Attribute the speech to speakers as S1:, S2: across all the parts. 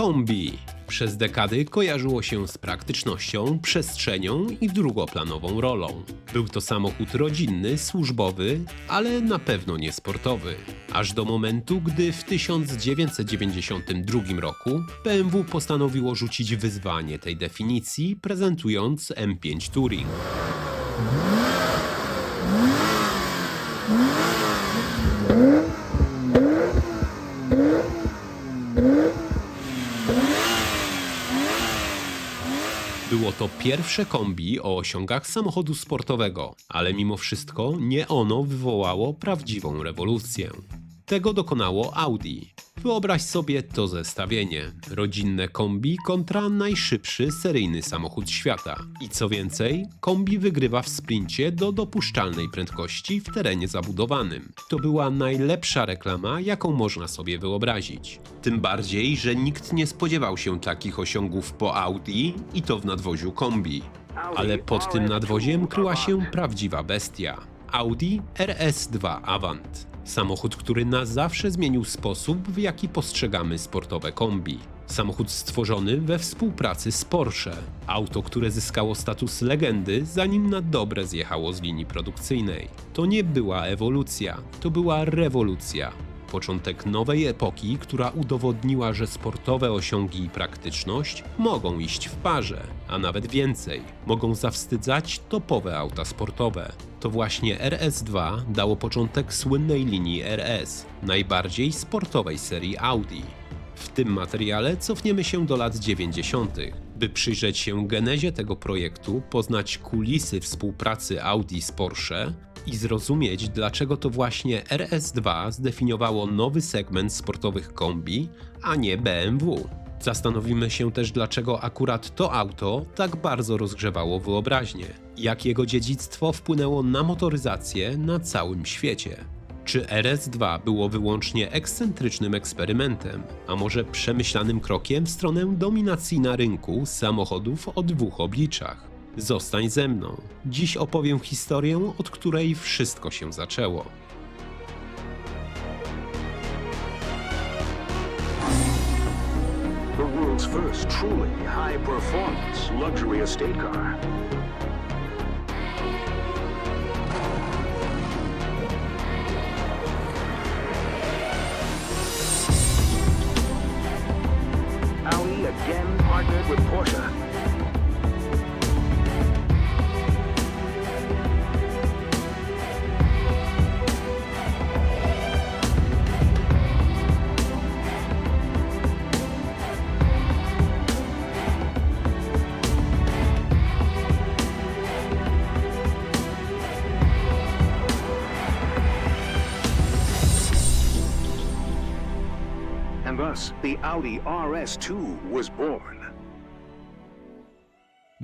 S1: Kombi. Przez dekady kojarzyło się z praktycznością, przestrzenią i drugoplanową rolą. Był to samochód rodzinny, służbowy, ale na pewno nie sportowy. Aż do momentu, gdy w 1992 roku BMW postanowiło rzucić wyzwanie tej definicji, prezentując M5 Touring. Było to pierwsze kombi o osiągach samochodu sportowego, ale mimo wszystko nie ono wywołało prawdziwą rewolucję. Tego dokonało Audi. Wyobraź sobie to zestawienie: rodzinne kombi kontra najszybszy seryjny samochód świata. I co więcej, kombi wygrywa w sprincie do dopuszczalnej prędkości w terenie zabudowanym. To była najlepsza reklama, jaką można sobie wyobrazić. Tym bardziej, że nikt nie spodziewał się takich osiągów po Audi i to w nadwoziu kombi. Ale pod tym nadwoziem kryła się prawdziwa bestia. Audi RS2 Avant. Samochód, który na zawsze zmienił sposób, w jaki postrzegamy sportowe kombi. Samochód stworzony we współpracy z Porsche. Auto, które zyskało status legendy, zanim na dobre zjechało z linii produkcyjnej. To nie była ewolucja, to była rewolucja. Początek nowej epoki, która udowodniła, że sportowe osiągi i praktyczność mogą iść w parze, a nawet więcej, mogą zawstydzać topowe auta sportowe. To właśnie RS2 dało początek słynnej linii RS, najbardziej sportowej serii Audi. W tym materiale cofniemy się do lat 90., by przyjrzeć się genezie tego projektu, poznać kulisy współpracy Audi z Porsche i zrozumieć, dlaczego to właśnie RS2 zdefiniowało nowy segment sportowych kombi, a nie BMW. Zastanowimy się też, dlaczego akurat to auto tak bardzo rozgrzewało wyobraźnię, jak jego dziedzictwo wpłynęło na motoryzację na całym świecie. Czy RS2 było wyłącznie ekscentrycznym eksperymentem, a może przemyślanym krokiem w stronę dominacji na rynku samochodów o dwóch obliczach? Zostań ze mną. Dziś opowiem historię, od której wszystko się zaczęło.
S2: The world's first truly high performance luxury estate car. Audi again partnered with Porsche. The Audi RS2 was born.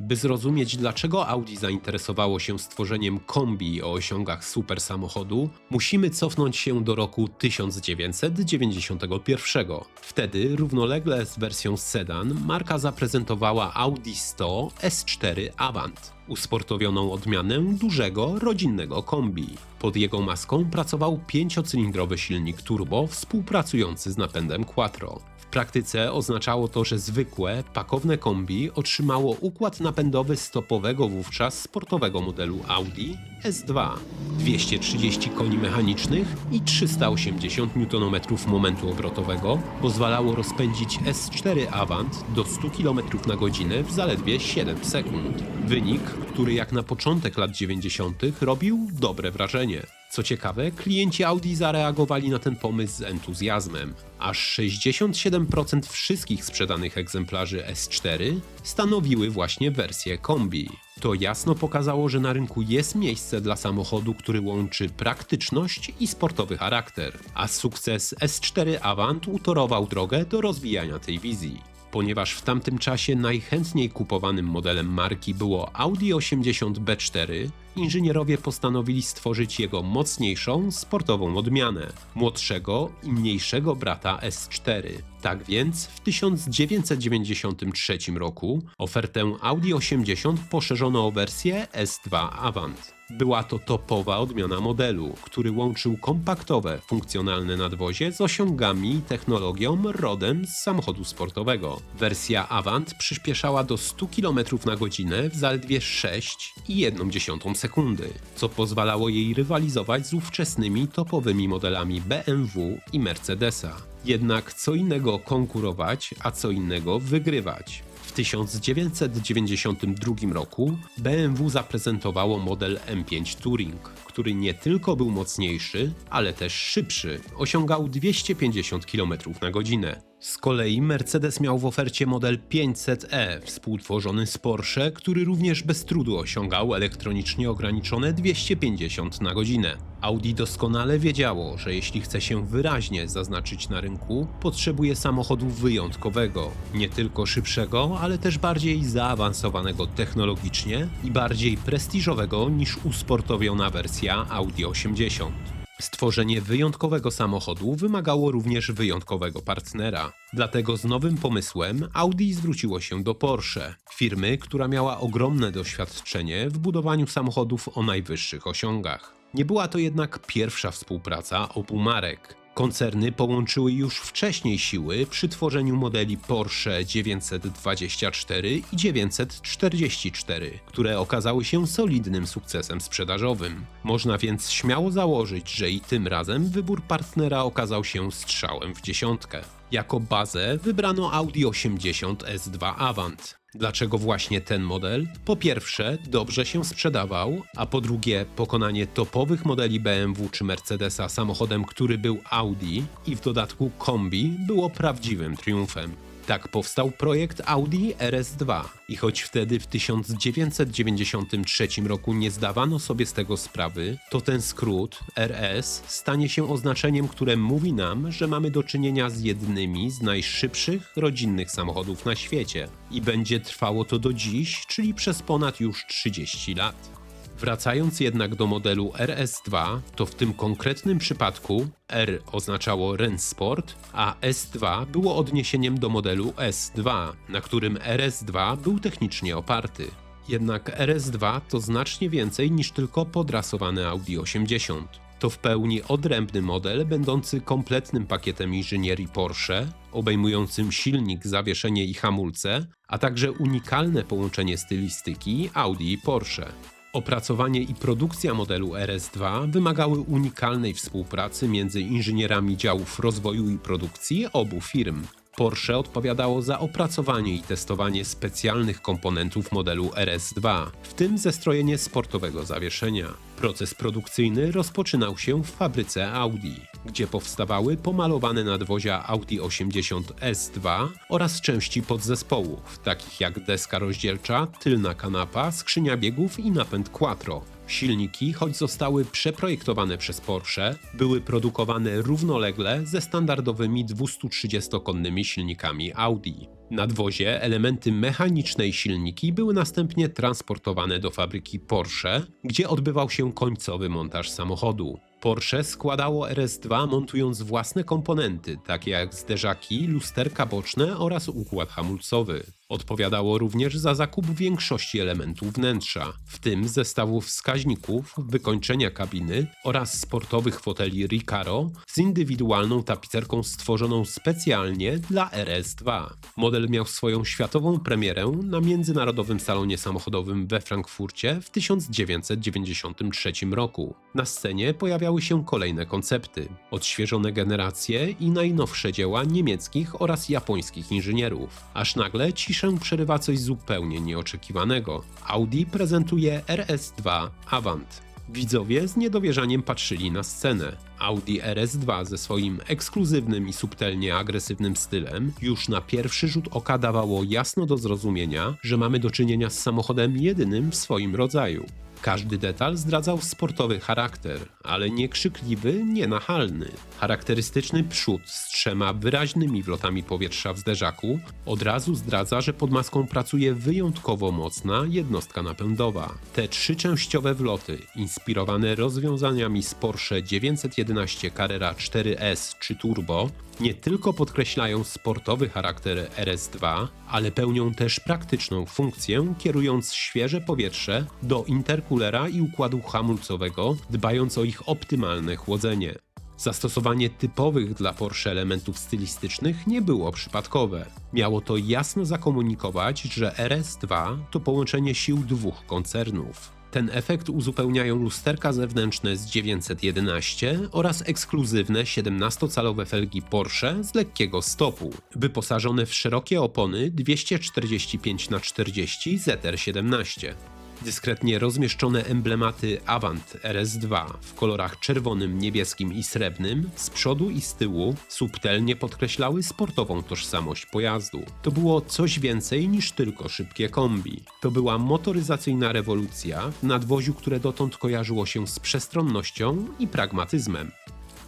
S1: By zrozumieć, dlaczego Audi zainteresowało się stworzeniem kombi o osiągach super samochodu, musimy cofnąć się do roku 1991. Wtedy, równolegle z wersją sedan, marka zaprezentowała Audi 100 S4 Avant, usportowioną odmianę dużego, rodzinnego kombi. Pod jego maską pracował pięciocylindrowy silnik turbo współpracujący z napędem Quattro. W praktyce oznaczało to, że zwykłe, pakowne kombi otrzymało układ napędowy stopowego wówczas sportowego modelu Audi S2. 230 koni mechanicznych i 380 Nm momentu obrotowego pozwalało rozpędzić S4 Avant do 100 km na godzinę w zaledwie 7 sekund. Wynik, który jak na początek lat 90. robił dobre wrażenie. Co ciekawe, klienci Audi zareagowali na ten pomysł z entuzjazmem. Aż 67% wszystkich sprzedanych egzemplarzy S4 stanowiły właśnie wersje kombi. To jasno pokazało, że na rynku jest miejsce dla samochodu, który łączy praktyczność i sportowy charakter, a sukces S4 Avant utorował drogę do rozwijania tej wizji ponieważ w tamtym czasie najchętniej kupowanym modelem marki było Audi 80 B4, inżynierowie postanowili stworzyć jego mocniejszą, sportową odmianę, młodszego i mniejszego brata S4. Tak więc w 1993 roku ofertę Audi 80 poszerzono o wersję S2 Avant. Była to topowa odmiana modelu, który łączył kompaktowe, funkcjonalne nadwozie z osiągami i technologią rodem z samochodu sportowego. Wersja Avant przyspieszała do 100 km na godzinę w zaledwie 6,1 sekundy, co pozwalało jej rywalizować z ówczesnymi topowymi modelami BMW i Mercedesa. Jednak co innego konkurować, a co innego wygrywać. W 1992 roku BMW zaprezentowało model M5 Touring, który nie tylko był mocniejszy, ale też szybszy. Osiągał 250 km na godzinę. Z kolei Mercedes miał w ofercie model 500e, współtworzony z Porsche, który również bez trudu osiągał elektronicznie ograniczone 250 na godzinę. Audi doskonale wiedziało, że jeśli chce się wyraźnie zaznaczyć na rynku, potrzebuje samochodu wyjątkowego, nie tylko szybszego, ale też bardziej zaawansowanego technologicznie i bardziej prestiżowego niż usportowiona wersja Audi 80. Stworzenie wyjątkowego samochodu wymagało również wyjątkowego partnera. Dlatego z nowym pomysłem Audi zwróciło się do Porsche, firmy, która miała ogromne doświadczenie w budowaniu samochodów o najwyższych osiągach. Nie była to jednak pierwsza współpraca obu marek. Koncerny połączyły już wcześniej siły przy tworzeniu modeli Porsche 924 i 944, które okazały się solidnym sukcesem sprzedażowym. Można więc śmiało założyć, że i tym razem wybór partnera okazał się strzałem w dziesiątkę. Jako bazę wybrano Audi 80 S2 Avant. Dlaczego właśnie ten model? Po pierwsze, dobrze się sprzedawał, a po drugie, pokonanie topowych modeli BMW czy Mercedesa samochodem, który był Audi i w dodatku kombi, było prawdziwym triumfem. Tak powstał projekt Audi RS2 i choć wtedy w 1993 roku nie zdawano sobie z tego sprawy, to ten skrót RS stanie się oznaczeniem, które mówi nam, że mamy do czynienia z jednymi z najszybszych rodzinnych samochodów na świecie i będzie trwało to do dziś, czyli przez ponad już 30 lat. Wracając jednak do modelu RS2, to w tym konkretnym przypadku R oznaczało Rennsport, a S2 było odniesieniem do modelu S2, na którym RS2 był technicznie oparty. Jednak RS2 to znacznie więcej niż tylko podrasowany Audi 80. To w pełni odrębny model, będący kompletnym pakietem inżynierii Porsche, obejmującym silnik, zawieszenie i hamulce, a także unikalne połączenie stylistyki Audi i Porsche. Opracowanie i produkcja modelu RS2 wymagały unikalnej współpracy między inżynierami działów rozwoju i produkcji obu firm. Porsche odpowiadało za opracowanie i testowanie specjalnych komponentów modelu RS2, w tym zestrojenie sportowego zawieszenia. Proces produkcyjny rozpoczynał się w fabryce Audi, gdzie powstawały pomalowane nadwozia Audi 80 S2 oraz części podzespołów, takich jak deska rozdzielcza, tylna kanapa, skrzynia biegów i napęd quattro. Silniki, choć zostały przeprojektowane przez Porsche, były produkowane równolegle ze standardowymi 230-konnymi silnikami Audi. Nadwozie, elementy mechaniczne i silniki były następnie transportowane do fabryki Porsche, gdzie odbywał się końcowy montaż samochodu. Porsche składało RS2 montując własne komponenty, takie jak zderzaki, lusterka boczne oraz układ hamulcowy. Odpowiadało również za zakup większości elementów wnętrza, w tym zestawów wskaźników, wykończenia kabiny oraz sportowych foteli Recaro z indywidualną tapicerką stworzoną specjalnie dla RS2. Model miał swoją światową premierę na Międzynarodowym Salonie Samochodowym we Frankfurcie w 1993 roku. Na scenie pojawiały się kolejne koncepty, odświeżone generacje i najnowsze dzieła niemieckich oraz japońskich inżynierów. Aż nagle ciszę przerywa coś zupełnie nieoczekiwanego. Audi prezentuje RS2 Avant. Widzowie z niedowierzaniem patrzyli na scenę. Audi RS2 ze swoim ekskluzywnym i subtelnie agresywnym stylem już na pierwszy rzut oka dawało jasno do zrozumienia, że mamy do czynienia z samochodem jedynym w swoim rodzaju. Każdy detal zdradzał sportowy charakter, ale nie krzykliwy, nie nachalny. Charakterystyczny przód z trzema wyraźnymi wlotami powietrza w zderzaku od razu zdradza, że pod maską pracuje wyjątkowo mocna jednostka napędowa. Te trzyczęściowe wloty, inspirowane rozwiązaniami z Porsche 911 Carrera 4S czy Turbo, nie tylko podkreślają sportowy charakter RS2, ale pełnią też praktyczną funkcję, kierując świeże powietrze do interkulera i układu hamulcowego, dbając o ich optymalne chłodzenie. Zastosowanie typowych dla Porsche elementów stylistycznych nie było przypadkowe. Miało to jasno zakomunikować, że RS2 to połączenie sił dwóch koncernów. Ten efekt uzupełniają lusterka zewnętrzne z 911 oraz ekskluzywne 17-calowe felgi Porsche z lekkiego stopu, wyposażone w szerokie opony 245x40 ZR17. Dyskretnie rozmieszczone emblematy Avant RS2 w kolorach czerwonym, niebieskim i srebrnym z przodu i z tyłu subtelnie podkreślały sportową tożsamość pojazdu. To było coś więcej niż tylko szybkie kombi. To była motoryzacyjna rewolucja w nadwoziu, które dotąd kojarzyło się z przestronnością i pragmatyzmem.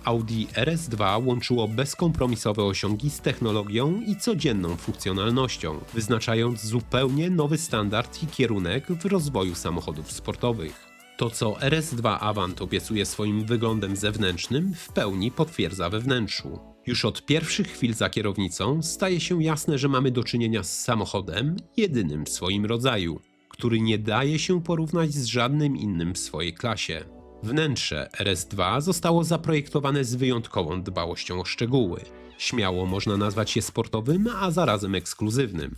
S1: Audi RS2 łączyło bezkompromisowe osiągi z technologią i codzienną funkcjonalnością, wyznaczając zupełnie nowy standard i kierunek w rozwoju samochodów sportowych. To, co RS2 Avant obiecuje swoim wyglądem zewnętrznym, w pełni potwierdza we wnętrzu. Już od pierwszych chwil za kierownicą staje się jasne, że mamy do czynienia z samochodem jedynym w swoim rodzaju, który nie daje się porównać z żadnym innym w swojej klasie. Wnętrze RS2 zostało zaprojektowane z wyjątkową dbałością o szczegóły. Śmiało można nazwać je sportowym, a zarazem ekskluzywnym.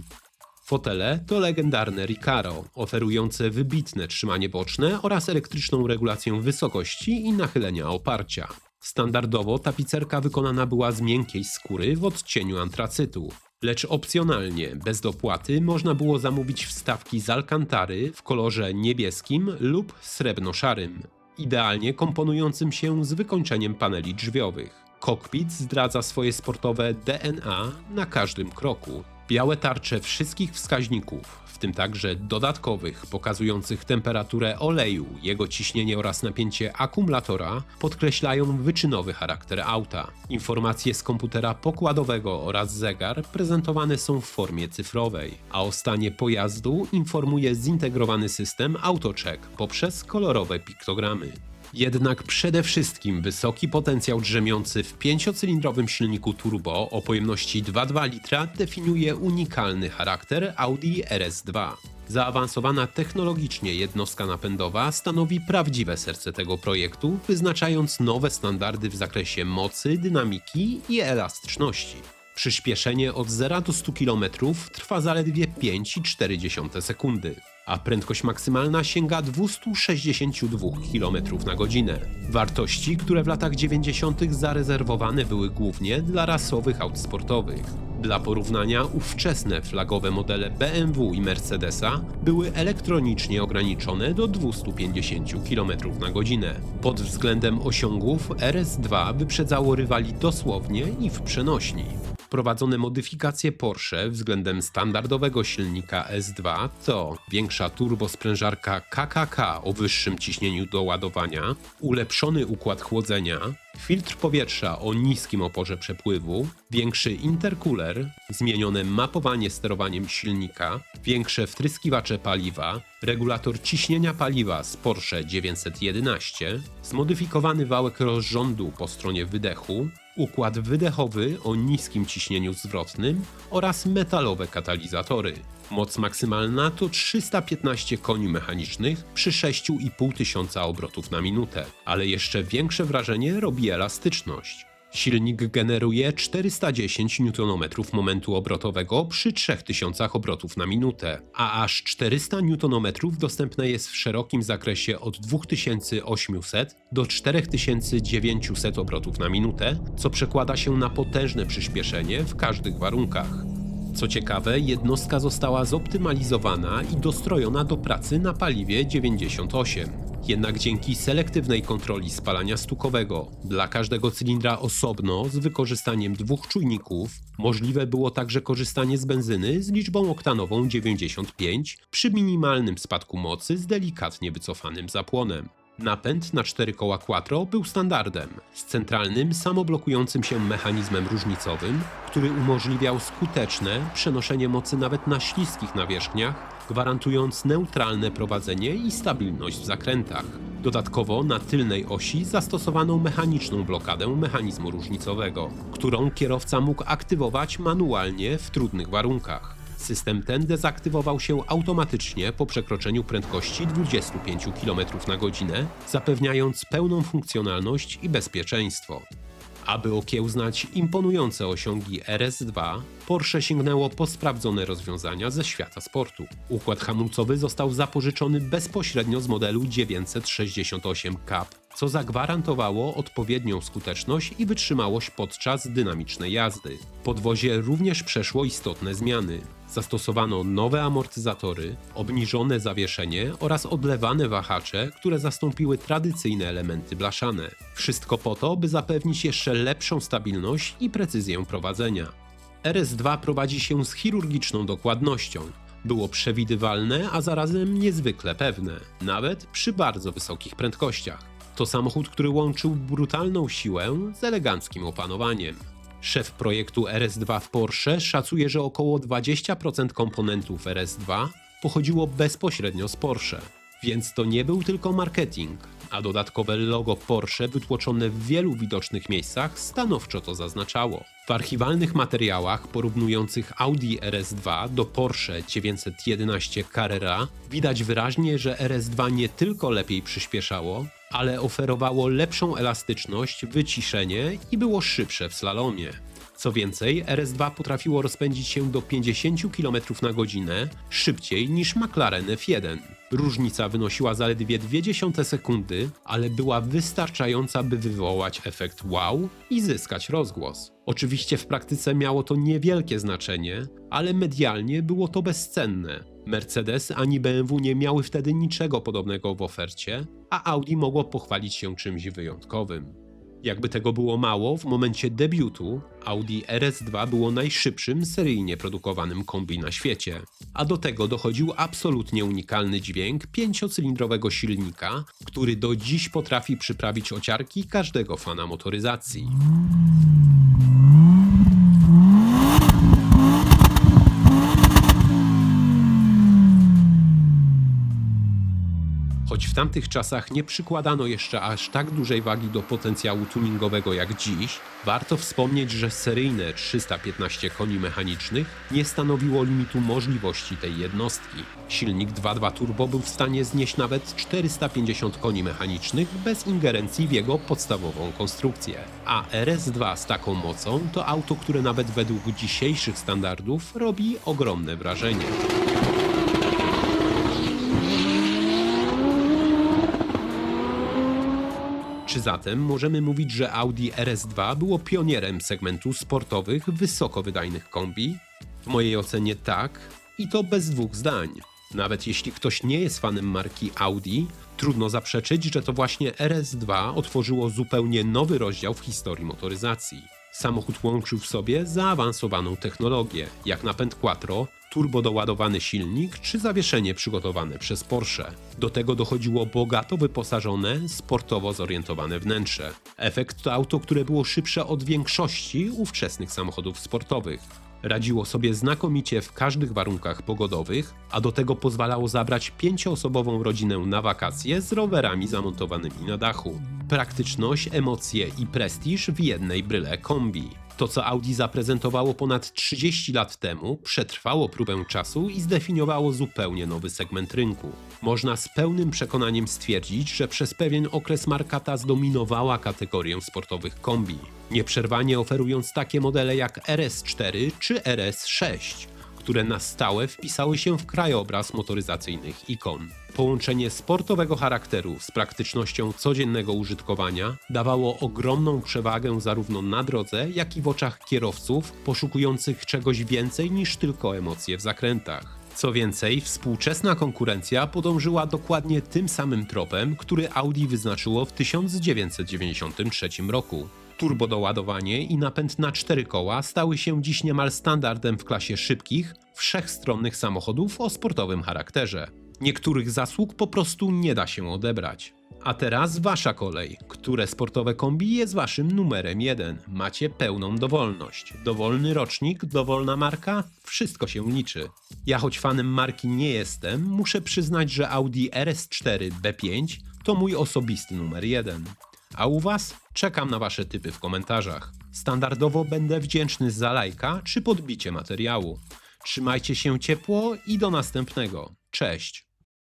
S1: Fotele to legendarne Recaro, oferujące wybitne trzymanie boczne oraz elektryczną regulację wysokości i nachylenia oparcia. Standardowo tapicerka wykonana była z miękkiej skóry w odcieniu antracytu. Lecz opcjonalnie, bez dopłaty, można było zamówić wstawki z alkantary w kolorze niebieskim lub srebrno-szarym idealnie komponującym się z wykończeniem paneli drzwiowych. Kokpit zdradza swoje sportowe DNA na każdym kroku. Białe tarcze wszystkich wskaźników, w tym także dodatkowych, pokazujących temperaturę oleju, jego ciśnienie oraz napięcie akumulatora, podkreślają wyczynowy charakter auta. Informacje z komputera pokładowego oraz zegar prezentowane są w formie cyfrowej, a o stanie pojazdu informuje zintegrowany system AutoCheck poprzez kolorowe piktogramy. Jednak przede wszystkim wysoki potencjał drzemiący w pięciocylindrowym silniku turbo o pojemności 2,2 litra definiuje unikalny charakter Audi RS2. Zaawansowana technologicznie jednostka napędowa stanowi prawdziwe serce tego projektu, wyznaczając nowe standardy w zakresie mocy, dynamiki i elastyczności. Przyspieszenie od 0 do 100 km trwa zaledwie 5,4 sekundy, a prędkość maksymalna sięga 262 km na godzinę. Wartości, które w latach 90. zarezerwowane były głównie dla rasowych aut sportowych. Dla porównania ówczesne flagowe modele BMW i Mercedesa były elektronicznie ograniczone do 250 km na godzinę. Pod względem osiągów RS2 wyprzedzało rywali dosłownie i w przenośni. Wprowadzone modyfikacje Porsche względem standardowego silnika S2 to większa turbosprężarka KKK o wyższym ciśnieniu do ładowania, ulepszony układ chłodzenia, filtr powietrza o niskim oporze przepływu, większy intercooler, zmienione mapowanie sterowaniem silnika, większe wtryskiwacze paliwa, regulator ciśnienia paliwa z Porsche 911, zmodyfikowany wałek rozrządu po stronie wydechu, układ wydechowy o niskim ciśnieniu zwrotnym oraz metalowe katalizatory. Moc maksymalna to 315 koni mechanicznych przy 6,5 tysiąca obrotów na minutę, ale jeszcze większe wrażenie robi elastyczność. Silnik generuje 410 Nm momentu obrotowego przy 3000 obrotów na minutę, a aż 400 Nm dostępne jest w szerokim zakresie od 2800 do 4900 obrotów na minutę, co przekłada się na potężne przyspieszenie w każdych warunkach. Co ciekawe, jednostka została zoptymalizowana i dostrojona do pracy na paliwie 98. Jednak dzięki selektywnej kontroli spalania stukowego dla każdego cylindra osobno z wykorzystaniem dwóch czujników, możliwe było także korzystanie z benzyny z liczbą oktanową 95 przy minimalnym spadku mocy z delikatnie wycofanym zapłonem. Napęd na cztery koła quattro był standardem, z centralnym, samoblokującym się mechanizmem różnicowym, który umożliwiał skuteczne przenoszenie mocy nawet na śliskich nawierzchniach, gwarantując neutralne prowadzenie i stabilność w zakrętach. Dodatkowo na tylnej osi zastosowano mechaniczną blokadę mechanizmu różnicowego, którą kierowca mógł aktywować manualnie w trudnych warunkach. System ten dezaktywował się automatycznie po przekroczeniu prędkości 25 km na godzinę, zapewniając pełną funkcjonalność i bezpieczeństwo. Aby okiełznać imponujące osiągi RS2, Porsche sięgnęło po sprawdzone rozwiązania ze świata sportu. Układ hamulcowy został zapożyczony bezpośrednio z modelu 968 Cup, co zagwarantowało odpowiednią skuteczność i wytrzymałość podczas dynamicznej jazdy. Podwozie również przeszło istotne zmiany. Zastosowano nowe amortyzatory, obniżone zawieszenie oraz odlewane wahacze, które zastąpiły tradycyjne elementy blaszane. Wszystko po to, by zapewnić jeszcze lepszą stabilność i precyzję prowadzenia. RS2 prowadzi się z chirurgiczną dokładnością. Było przewidywalne, a zarazem niezwykle pewne, nawet przy bardzo wysokich prędkościach. To samochód, który łączył brutalną siłę z eleganckim opanowaniem. Szef projektu RS2 w Porsche szacuje, że około 20% komponentów RS2 pochodziło bezpośrednio z Porsche. Więc to nie był tylko marketing, a dodatkowe logo Porsche wytłoczone w wielu widocznych miejscach stanowczo to zaznaczało. W archiwalnych materiałach porównujących Audi RS2 do Porsche 911 Carrera widać wyraźnie, że RS2 nie tylko lepiej przyspieszało, ale oferowało lepszą elastyczność, wyciszenie i było szybsze w slalomie. Co więcej, RS2 potrafiło rozpędzić się do 50 km na godzinę szybciej niż McLaren F1. Różnica wynosiła zaledwie 0,2 sekundy, ale była wystarczająca, by wywołać efekt wow i zyskać rozgłos. Oczywiście w praktyce miało to niewielkie znaczenie, ale medialnie było to bezcenne. Mercedes ani BMW nie miały wtedy niczego podobnego w ofercie, a Audi mogło pochwalić się czymś wyjątkowym. Jakby tego było mało, w momencie debiutu Audi RS2 było najszybszym seryjnie produkowanym kombi na świecie. A do tego dochodził absolutnie unikalny dźwięk pięciocylindrowego silnika, który do dziś potrafi przyprawić ociarki każdego fana motoryzacji. Choć w tamtych czasach nie przykładano jeszcze aż tak dużej wagi do potencjału tuningowego jak dziś, warto wspomnieć, że seryjne 315 koni mechanicznych nie stanowiło limitu możliwości tej jednostki. Silnik 2.2 turbo był w stanie znieść nawet 450 koni mechanicznych bez ingerencji w jego podstawową konstrukcję. A RS2 z taką mocą to auto, które nawet według dzisiejszych standardów robi ogromne wrażenie. Zatem możemy mówić, że Audi RS2 było pionierem segmentu sportowych, wysokowydajnych kombi? W mojej ocenie tak i to bez dwóch zdań. Nawet jeśli ktoś nie jest fanem marki Audi, trudno zaprzeczyć, że to właśnie RS2 otworzyło zupełnie nowy rozdział w historii motoryzacji. Samochód łączył w sobie zaawansowaną technologię, jak napęd quattro, turbo doładowany silnik czy zawieszenie przygotowane przez Porsche. Do tego dochodziło bogato wyposażone, sportowo zorientowane wnętrze. Efekt to auto, które było szybsze od większości ówczesnych samochodów sportowych. Radziło sobie znakomicie w każdych warunkach pogodowych, a do tego pozwalało zabrać pięcioosobową rodzinę na wakacje z rowerami zamontowanymi na dachu. Praktyczność, emocje i prestiż w jednej bryle kombi. To, co Audi zaprezentowało ponad 30 lat temu, przetrwało próbę czasu i zdefiniowało zupełnie nowy segment rynku. Można z pełnym przekonaniem stwierdzić, że przez pewien okres marka ta zdominowała kategorię sportowych kombi, nieprzerwanie oferując takie modele jak RS4 czy RS6 które na stałe wpisały się w krajobraz motoryzacyjnych ikon. Połączenie sportowego charakteru z praktycznością codziennego użytkowania dawało ogromną przewagę zarówno na drodze, jak i w oczach kierowców poszukujących czegoś więcej niż tylko emocje w zakrętach. Co więcej, współczesna konkurencja podążyła dokładnie tym samym tropem, który Audi wyznaczyło w 1993 roku. Turbodoładowanie i napęd na cztery koła stały się dziś niemal standardem w klasie szybkich, wszechstronnych samochodów o sportowym charakterze. Niektórych zasług po prostu nie da się odebrać. A teraz wasza kolej. Które sportowe kombi jest waszym numerem jeden? Macie pełną dowolność. Dowolny rocznik, dowolna marka? Wszystko się liczy. Ja choć fanem marki nie jestem, muszę przyznać, że Audi RS4 B5 to mój osobisty numer jeden. A u was? Czekam na wasze typy w komentarzach. Standardowo będę wdzięczny za lajka czy podbicie materiału. Trzymajcie się ciepło i do następnego. Cześć!